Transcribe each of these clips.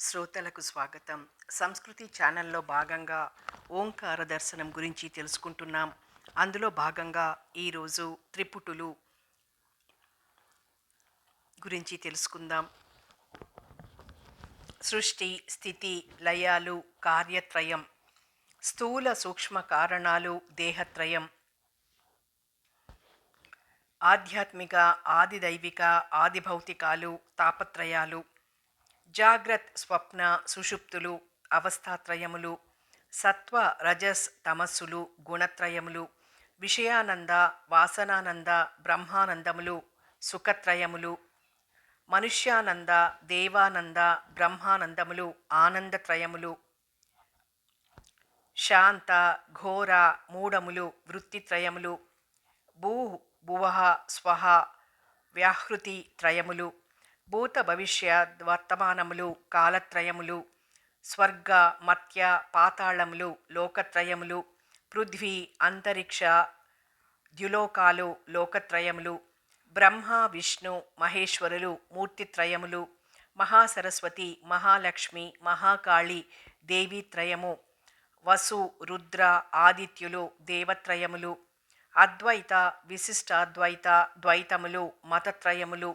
శ్రోతలకు స్వాగతం. సంస్కృతి ఛానల్లో భాగంగా ఓంకార దర్శనం గురించి తెలుసుకుంటున్నాం. అందులో భాగంగా ఈరోజు త్రిపుటులు గురించి తెలుసుకుందాం. సృష్టి స్థితి లయాలు కార్యత్రయం స్థూల సూక్ష్మ కారణాలు దేహత్రయం ఆధ్యాత్మిక ఆదిదైవిక ఆదిభౌతికాలు తాపత్రయాలు జాగ్రత్ స్వప్న సుషుప్తులు అవస్థాత్రయములు సత్వ రజస్ తమస్సులు గుణత్రయములు విషయానంద వాసనానంద బ్రహ్మానందములు సుఖత్రయములు మనుష్యానంద దేవానంద బ్రహ్మానందములు ఆనందత్రయములు శాంత ఘోర మూఢములు వృత్తిత్రయములు భూ భువ స్వహ వ్యాహృతి త్రయములు భూత భవిష్యత్ వర్తమానములు కాలత్రయములు స్వర్గ మత్య పాతాళములు లోకత్రయములు పృథ్వీ అంతరిక్ష ద్యులోకాలు లోకత్రయములు బ్రహ్మ విష్ణు మహేశ్వరులు మూర్తిత్రయములు మహాసరస్వతి మహాలక్ష్మి మహాకాళి దేవీత్రయము వసు రుద్ర ఆదిత్యులు దేవత్రయములు అద్వైత విశిష్టాద్వైత ద్వైతములు మతత్రయములు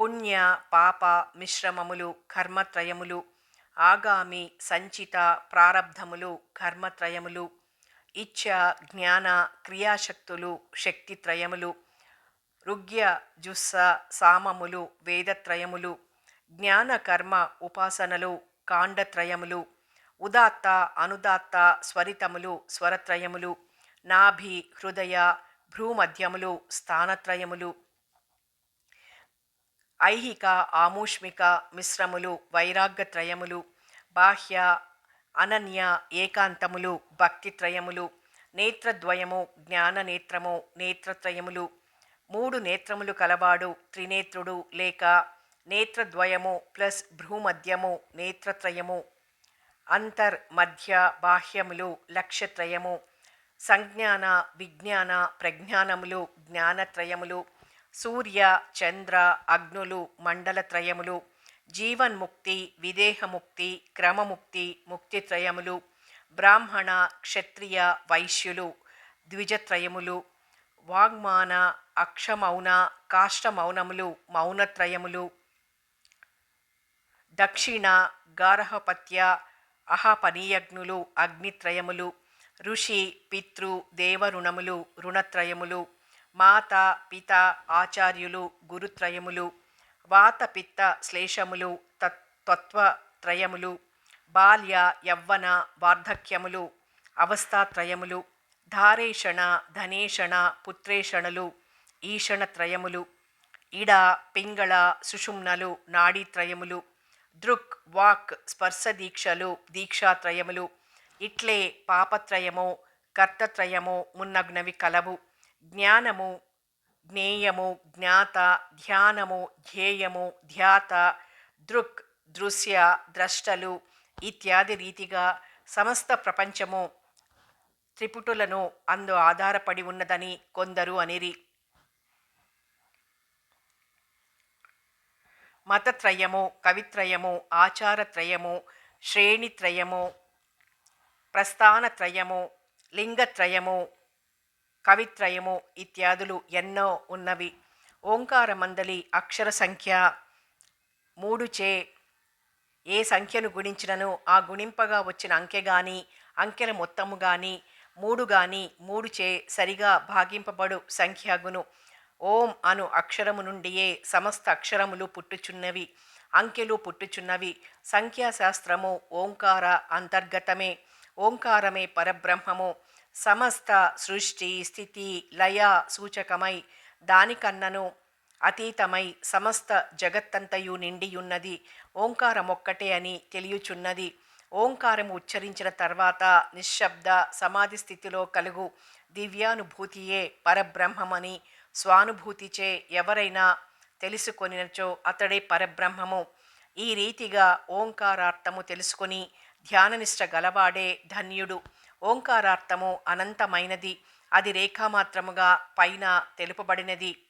పుణ్య పాప మిశ్రమములు కర్మత్రయములు ఆగామి సంచిత ప్రారబ్ధములు కర్మత్రయములు ఇచ్ఛ జ్ఞాన క్రియాశక్తులు శక్తిత్రయములు రుగ్య జుస్స సామములు వేదత్రయములు జ్ఞాన కర్మ ఉపాసనలు కాండత్రయములు ఉదాత్త అనుదాత్త స్వరితములు స్వరత్రయములు నాభి హృదయ భ్రూమధ్యములు స్థానత్రయములు ఐహిక ఆమూష్మిక మిశ్రములు వైరాగ్యత్రయములు బాహ్య అనన్య ఏకాంతములు భక్తిత్రయములు నేత్రద్వయము జ్ఞాననేత్రము నేత్రత్రయములు మూడు నేత్రములు కలవాడు త్రినేత్రుడు లేక నేత్రద్వయము ప్లస్ భ్రూమధ్యము నేత్రత్రయము అంతర్ మధ్య బాహ్యములు లక్ష్యత్రయము సంజ్ఞాన విజ్ఞాన ప్రజ్ఞానములు జ్ఞానత్రయములు సూర్య చంద్ర అగ్నులు మండలత్రయములు జీవన్ముక్తి విదేహముక్తి క్రమముక్తి ముక్తిత్రయములు బ్రాహ్మణ క్షత్రియ వైశ్యులు ద్విజత్రయములు వాగ్మాన అక్షమౌన కాష్టమౌనములు మౌనత్రయములు దక్షిణ గార్హపత్య అహపనీయజ్ఞులు అగ్నిత్రయములు ఋషి పితృ దేవరుణములు రుణత్రయములు మాత పిత ఆచార్యులు గురుత్రయములు వాత పిత్త శ్లేషములు తత్వత్రయములు బాల్య యవ్వన వార్ధక్యములు అవస్థాత్రయములు ధారేషణ ధనేషణ పుత్రేషణలు ఈషణత్రయములు ఇడ పింగళ సుషుమ్నలు నాడీత్రయములు దృక్ వాక్ స్పర్శ దీక్షలు దీక్షాత్రయములు ఇట్లే పాపత్రయము కర్తత్రయము మున్నగ్నవి కలవు. జ్ఞానము జ్ఞేయము జ్ఞాత ధ్యానము ధ్యేయము ధ్యాత దృక్ దృశ్య ద్రష్టలు ఇత్యాది రీతిగా సమస్త ప్రపంచము త్రిపుటులను అందు ఆధారపడి ఉన్నదని కొందరు అనిరి. మతత్రయము కవిత్రయము ఆచారత్రయము శ్రేణిత్రయము ప్రస్థానత్రయము లింగత్రయము కవిత్రయము ఇత్యాదులు ఎన్నో ఉన్నవి. ఓంకార మందలి అక్షర సంఖ్య మూడు చే ఏ సంఖ్యను గుణించినను? ఆ గుణింపగా వచ్చిన అంకె గాని అంకెల మొత్తము గాని మూడు గాని మూడు చే సరిగా భాగింపబడు సంఖ్యాగును. ఓం అను అక్షరము నుండియే సమస్త అక్షరములు పుట్టుచున్నవి. అంకెలు పుట్టుచున్నవి. సంఖ్యాశాస్త్రము ఓంకార అంతర్గతమే. ఓంకారమే పరబ్రహ్మము. సమస్త సృష్టి స్థితి లయ సూచకమై దానికన్నను అతీతమై సమస్త జగత్తంతయు నిండియున్నది. ఓంకారమొక్కటే అని తెలియచున్నది. ఓంకారము ఉచ్చరించిన తర్వాత నిశ్శబ్ద సమాధి స్థితిలో కలుగు దివ్యానుభూతియే పరబ్రహ్మమని స్వానుభూతిచే ఎవరైనా తెలుసుకొనినచో అతడే పరబ్రహ్మము. ఈ రీతిగా ఓంకారార్థము తెలుసుకొని ధ్యాననిష్ట గలవాడే ధన్యుడు. ఓంకారార్థము అనంతమైనది. అది రేఖామాత్రముగా పైన తెలుపబడినది.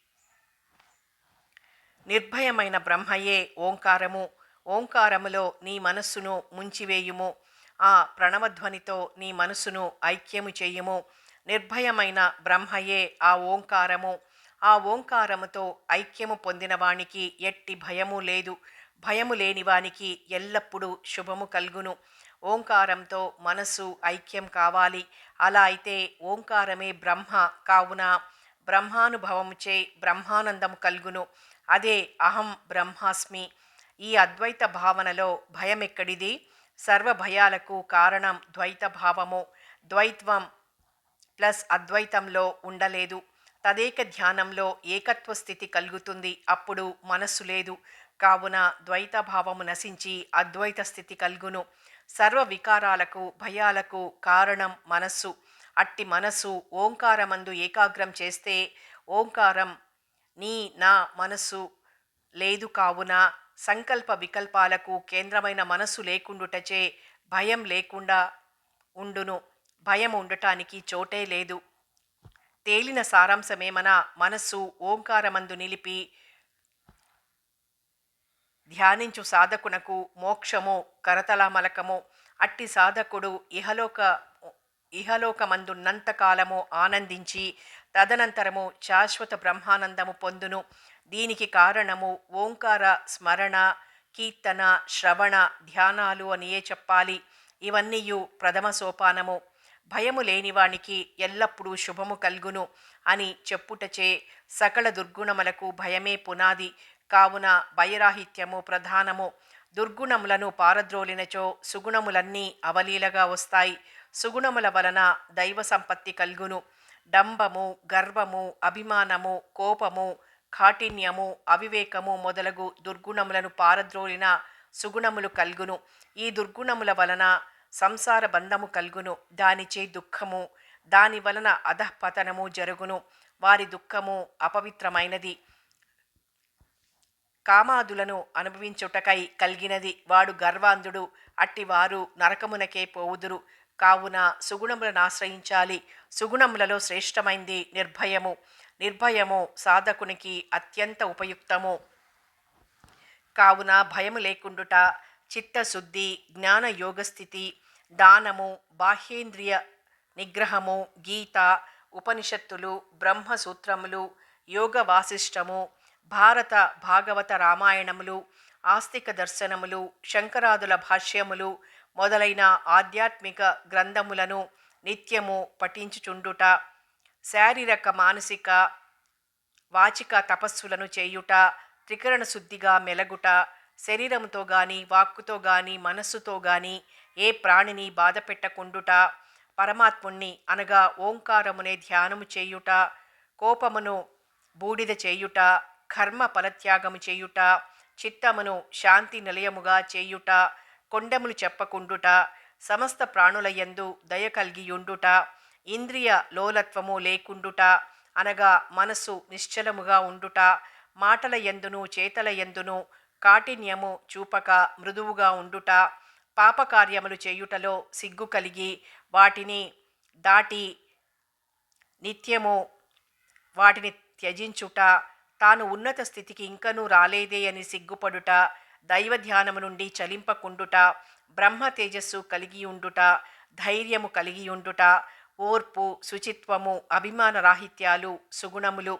నిర్భయమైన బ్రహ్మయే ఓంకారము. ఓంకారములో నీ మనస్సును ముంచివేయుము. ఆ ప్రణవధ్వనితో నీ మనసును ఐక్యము చేయుము. నిర్భయమైన బ్రహ్మయే ఆ ఓంకారము. ఆ ఓంకారముతో ఐక్యము పొందినవానికి ఎట్టి భయము లేదు. భయము లేనివానికి ఎల్లప్పుడూ శుభము కలుగును. ఓంకారంతో మనసు ఐక్యం కావాలి. అలా అయితే ఓంకారమే బ్రహ్మ కావున బ్రహ్మానుభవముచే బ్రహ్మానందము కలుగును. అదే అహం బ్రహ్మాస్మి. ఈ అద్వైత భావనలో భయం ఎక్కడిది సర్వ భయాలకు కారణం ద్వైత భావము ద్వైత్వం ప్లస్ అద్వైతంలో ఉండలేదు. తదేక ధ్యానంలో ఏకత్వ స్థితి కలుగుతుంది. అప్పుడు మనస్సు లేదు. కావున ద్వైత భావము నశించి అద్వైత స్థితి కలుగును. సర్వ వికారాలకు భయాలకు కారణం మనస్సు. అట్టి మనస్సు ఓంకారమందు ఏకాగ్రం చేస్తే ఓంకారం నీ నా మనస్సు లేదు కావున సంకల్ప వికల్పాలకు కేంద్రమైన మనస్సు లేకుండుటచే భయం లేకుండా ఉండును. భయం ఉండటానికి చోటే లేదు. తేలిన సారాంశమేమన మనస్సు ఓంకారమందు నిలిపి ధ్యానించు సాధకునకు మోక్షము కరతలామలకము అట్టి సాధకుడు ఇహలోక ఇహలోకమందున్నంతకాలము ఆనందించి తదనంతరము శాశ్వత బ్రహ్మానందము పొందును. దీనికి కారణము ఓంకార స్మరణ కీర్తన శ్రవణ ధ్యానాలు అనియే చెప్పాలి. ఇవన్నీయు ప్రథమ సోపానము. భయము లేనివానికి ఎల్లప్పుడూ శుభము కల్గును అని చెప్పుటచే సకల దుర్గుణములకు భయమే పునాది. కావున వైరాహిత్యము ప్రధానము. దుర్గుణములను పారద్రోలినచో సుగుణములన్నీ అవలీలగా వస్తాయి. సుగుణముల వలన దైవ సంపత్తి కల్గును. డంబము గర్వము అభిమానము కోపము కాఠిన్యము అవివేకము మొదలగు దుర్గుణములను పారద్రోలిన సుగుణములు కల్గును. ఈ దుర్గుణముల వలన సంసార బంధము కల్గును. దానిచే దుఃఖము. దాని వలన అధఃపతనము జరుగును. వారి దుఃఖము అపవిత్రమైనది. కామాదులను అనుభవించుటకై కలిగినది వాడు గర్వాంధుడు. అట్టివారు నరకమునకే పోవుదురు. కావున సుగుణములను ఆశ్రయించాలి. సుగుణములలో శ్రేష్టమైంది నిర్భయము. నిర్భయము సాధకునికి అత్యంత ఉపయుక్తము. కావున భయము లేకుండుట చిత్తశుద్ధి జ్ఞాన యోగస్థితి దానము బాహ్యేంద్రియ నిగ్రహము గీత ఉపనిషత్తులు బ్రహ్మసూత్రములు యోగ వాసిష్టము భారత భాగవత రామాయణములు ఆస్తిక దర్శనములు శంకరాదుల భాష్యములు మొదలైన ఆధ్యాత్మిక గ్రంథములను నిత్యము పఠించుచుండుట శారీరక మానసిక వాచిక తపస్సులను చేయుట త్రికరణ శుద్ధిగా మెలగుట శరీరముతో గాని వాక్కుతో గాని మనస్సుతో గాని ఏ ప్రాణిని బాధ పెట్టకుండుట పరమాత్ముణ్ణి అనగా ఓంకారమునే ధ్యానము చేయుట కోపమును బూడిద చేయుట కర్మ ఫలత్యాగము చేయుట చిత్తమును శాంతి నిలయముగా చేయుట కొండములు చెప్పకుండుట సమస్త ప్రాణులయందు దయ కలిగియుండుట ఇంద్రియ లోలత్వము లేకుండుట అనగా మనసు నిశ్చలముగా ఉండుట మాటల ఎందును చేతల ఎందును కాఠిన్యము చూపక మృదువుగా ఉండుట పాపకార్యములు చేయుటలో సిగ్గు కలిగి వాటిని దాటి నిత్యము వాటిని త్యజించుట తాను ఉన్నత స్థితికి ఇంకనూ రాలేదే అని సిగ్గుపడుట దైవ ధ్యానము నుండి చలింపకుండుట బ్రహ్మ తేజస్సు కలిగి ఉండుట ధైర్యము కలిగి ఉండుట ఓర్పు శుచిత్వము అభిమాన రాహిత్యాలు సుగుణములు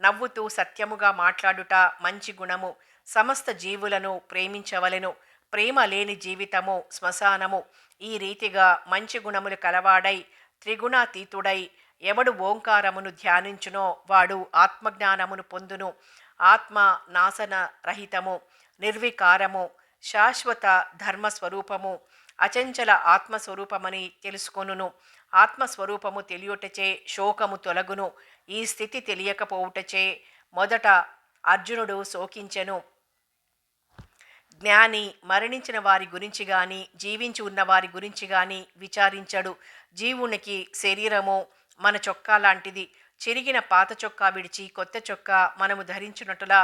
నవ్వుతూ సత్యముగా మాట్లాడుట మంచి గుణము. సమస్త జీవులను ప్రేమించవలెను. ప్రేమ లేని జీవితము శ్మశానము. ఈ రీతిగా మంచి గుణములు కలవాడై త్రిగుణాతీతుడై ఎవడు ఓంకారమును ధ్యానించునో వాడు ఆత్మజ్ఞానమును పొందును. ఆత్మ నాశన రహితము నిర్వికారము శాశ్వత ధర్మస్వరూపము అచంచల ఆత్మస్వరూపమని తెలుసుకొనును. ఆత్మస్వరూపము తెలియుటచే శోకము తొలగును. ఈ స్థితి తెలియకపోవుటచే మొదట అర్జునుడు శోకించెను. జ్ఞాని మరణించిన వారి గురించి గాని జీవించి ఉన్న వారి గురించి గాని విచారించడు. జీవునికి శరీరము మన చొక్కా లాంటిది. చిరిగిన పాత చొక్కా విడిచి కొత్త చొక్కా మనము ధరించినట్టులా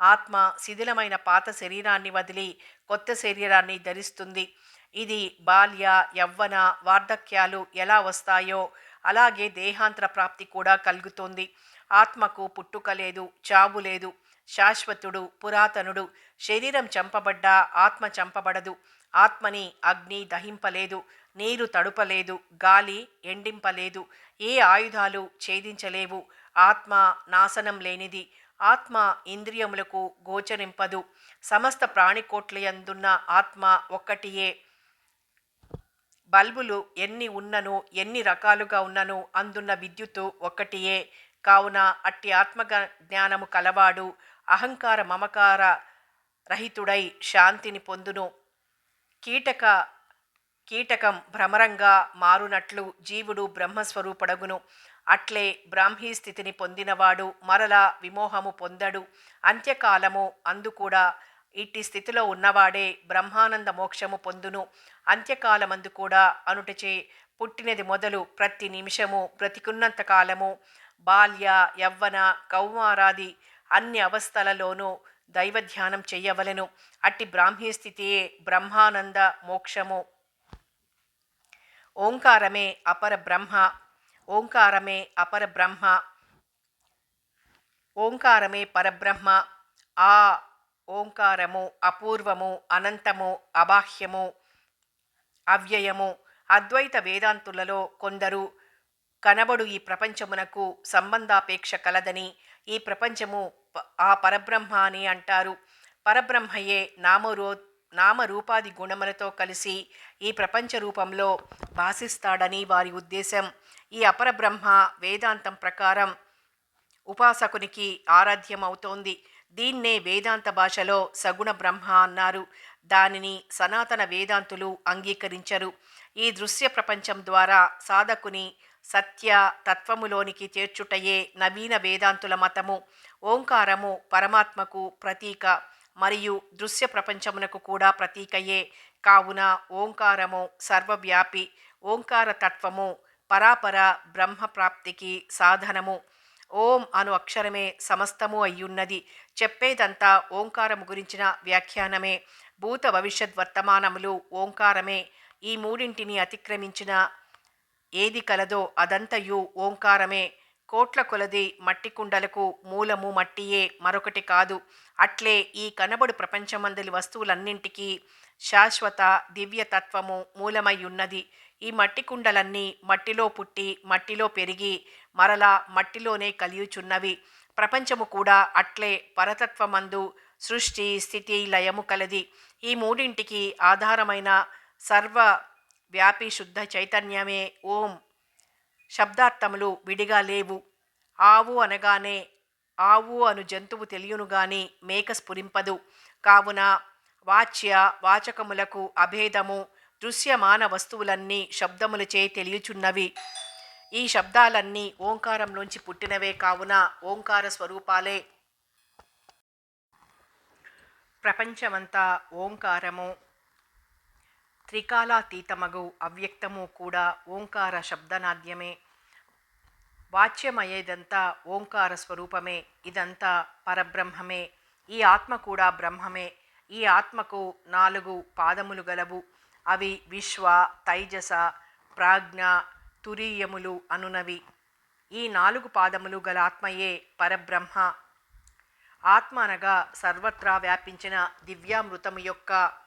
ఆత్మ శిథిలమైన పాత శరీరాన్ని వదిలి కొత్త శరీరాన్ని ధరిస్తుంది. ఇది బాల్య యవ్వన వార్ధక్యాలు ఎలా వస్తాయో అలాగే దేహాంతర ప్రాప్తి కూడా కలుగుతుంది. ఆత్మకు పుట్టుక లేదు చావు లేదు. శాశ్వతుడు పురాతనుడు. శరీరం చంపబడ్డ ఆత్మ చంపబడదు. ఆత్మని అగ్ని దహింపలేదు నీరు తడుపలేదు గాలి ఎండింపలేదు ఏ ఆయుధాలు ఛేదించలేవు. ఆత్మ నాశనం లేనిది. ఆత్మ ఇంద్రియములకు గోచరింపదు. సమస్త ప్రాణికోట్లయందున్న ఆత్మ ఒక్కటియే. బల్బులు ఎన్ని ఉన్నను ఎన్ని రకాలుగా ఉన్నను అందున్న విద్యుత్తు ఒక్కటియే. కావున అట్టి ఆత్మ జ్ఞానము కలవాడు అహంకార మమకార రహితుడై శాంతిని పొందును. కీటక కీటకం భ్రమరంగా మారునట్లు జీవుడు బ్రహ్మస్వరూపడగును. అట్లే బ్రాహ్మీ స్థితిని పొందినవాడు మరలా విమోహము పొందడు. అంత్యకాలము అందుకూడా ఇట్టి స్థితిలో ఉన్నవాడే బ్రహ్మానంద మోక్షము పొందును. అంత్యకాలమందు కూడా అనుటచే పుట్టినది మొదలు ప్రతి నిమిషము బ్రతికున్నంత కాలము బాల్య యవ్వన కౌమారాది అన్ని అవస్థలలోనూ దైవధ్యానం చెయ్యవలెను అట్టి బ్రాహ్మీ స్థితియే బ్రహ్మానంద మోక్షము. ఓంకారమే అపర బ్రహ్మ. ఓంకారమే అపర బ్రహ్మ. ఓంకారమే పరబ్రహ్మ. ఆ ఓంకారము అపూర్వము అనంతము అబాహ్యము అవ్యయము. అద్వైత వేదాంతులలో కొందరు కనబడు ఈ ప్రపంచమునకు సంబంధాపేక్ష కలదని. ఈ ప్రపంచము ఆ పరబ్రహ్మ అని అంటారు. పరబ్రహ్మయే నామరూ నామరూపాది గుణములతో కలిసి ఈ ప్రపంచ రూపంలో భాషిస్తాడని వారి ఉద్దేశం. ఈ అపరబ్రహ్మ వేదాంతం ప్రకారం ఉపాసకునికి ఆరాధ్యం అవుతోంది దీన్నే వేదాంత భాషలో సగుణ బ్రహ్మ అన్నారు. దానిని సనాతన వేదాంతులు అంగీకరించరు. ఈ దృశ్య ప్రపంచం ద్వారా సాధకుని సత్య తత్వములోనికి చేర్చుటయే నవీన వేదాంతుల మతము ఓంకారము పరమాత్మకు ప్రతీక మరియు దృశ్య ప్రపంచమునకు కూడా ప్రతీకయే. కావున ఓంకారము సర్వవ్యాపి ఓంకార తత్వము పరాపర బ్రహ్మ ప్రాప్తికి సాధనము. ఓం అను అక్షరమే సమస్తము అయ్యున్నది. చెప్పేదంతా ఓంకారము గురించిన వ్యాఖ్యానమే. భూత భవిష్యత్ వర్తమానములు ఓంకారమే. ఈ మూడింటిని అతిక్రమించిన ఏది కలదో అదంతయు ఓంకారమే. కోట్ల కొలది మట్టి కుండలకు మూలము మట్టియే మరొకటి కాదు. అట్లే ఈ కనబడు ప్రపంచమందలి వస్తువులన్నింటికీ శాశ్వత దివ్యతత్వము మూలమై ఉన్నది ఈ మట్టి కుండలన్నీ మట్టిలో పుట్టి మట్టిలో పెరిగి మరలా మట్టిలోనే కలియుచున్నవి. ప్రపంచము కూడా అట్లే పరతత్వమందు సృష్టి స్థితి లయము కలది. ఈ మూడింటికి ఆధారమైన సర్వ వ్యాపి శుద్ధ చైతన్యమే. ఓం! శబ్దార్థములు విడిగా లేవు. ఆవు అనగానే ఆవు అను జంతువు తెలియను గాని మేక స్ఫురింపదు. కావున వాచ్య వాచకములకు అభేదము దృశ్యమాన వస్తువులన్నీ శబ్దములచే తెలియచున్నవి. ఈ శబ్దాలన్నీ ఓంకారంలోంచి పుట్టినవే కావున ఓంకార స్వరూపాలే. ప్రపంచమంతా ఓంకారము. త్రికాలాతీతమగు అవ్యక్తము కూడా ఓంకార శబ్దనాద్యమే. వాచ్యమయ్యేదంతా ఓంకార స్వరూపమే. ఇదంతా పరబ్రహ్మమే. ఈ ఆత్మ కూడా బ్రహ్మమే. ఈ ఆత్మకు నాలుగు పాదములు గలవు. అవి విశ్వ తైజస ప్రాజ్ఞ తురీయములు అనునవి. ఈ నాలుగు పాదములు గల ఆత్మయే పరబ్రహ్మ. ఆత్మ అనగా సర్వత్రా వ్యాపించిన దివ్యామృతము యొక్క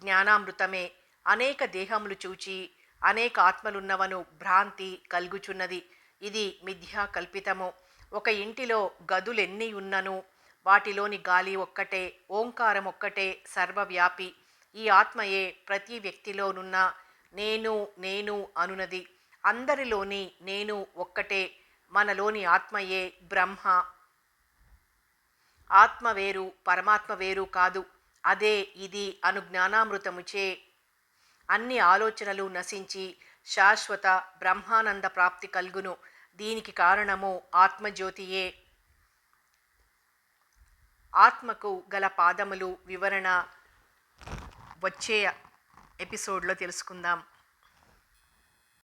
జ్ఞానామృతమే. అనేక దేహములు చూచి అనేక ఆత్మలున్నవను భ్రాంతి కలుగుచున్నది. ఇది మిథ్యా కల్పితము. ఒక ఇంటిలో గదులెన్ని ఉన్నను వాటిలోని గాలి ఒక్కటే ఓంకారం ఒక్కటే సర్వవ్యాపి. ఈ ఆత్మయే ప్రతి వ్యక్తిలోనున్న నేను నేను అనునది. అందరిలోని నేను ఒక్కటే మనలోని ఆత్మయే బ్రహ్మ. ఆత్మ వేరు పరమాత్మ వేరు కాదు. అదే ఇది అను జ్ఞానామృతముచే అన్ని ఆలోచనలు నశించి శాశ్వత బ్రహ్మానంద ప్రాప్తి కలుగును. దీనికి కారణము ఆత్మజ్యోతియే. ఆత్మకు గల పాదములు వివరణ వచ్చే ఎపిసోడ్లో తెలుసుకుందాం.